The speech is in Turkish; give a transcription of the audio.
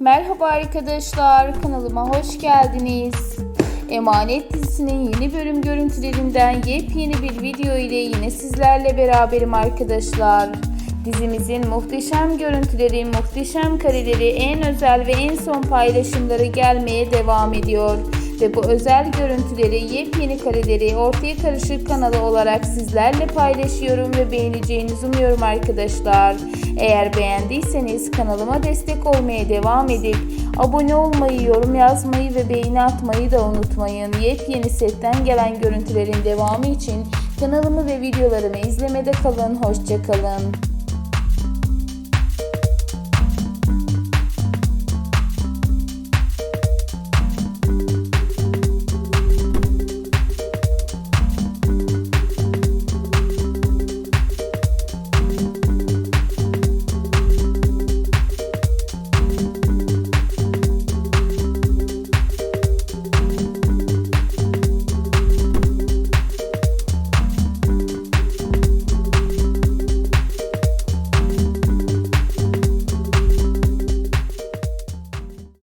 Merhaba arkadaşlar, kanalıma hoş geldiniz. Emanet dizisinin yeni bölüm görüntülerinden yepyeni bir video ile yine sizlerle beraberim arkadaşlar. Dizimizin muhteşem görüntüleri, muhteşem kareleri, en özel ve en son paylaşımları gelmeye devam ediyor. Ve bu özel görüntüleri, yepyeni kareleri Ortaya Karışık kanalı olarak sizlerle paylaşıyorum ve beğeneceğinizi umuyorum arkadaşlar. Eğer beğendiyseniz kanalıma destek olmaya devam edip abone olmayı, yorum yazmayı ve beğeni atmayı da unutmayın. Yepyeni setten gelen görüntülerin devamı için kanalımı ve videolarımı izlemede kalın. Hoşçakalın.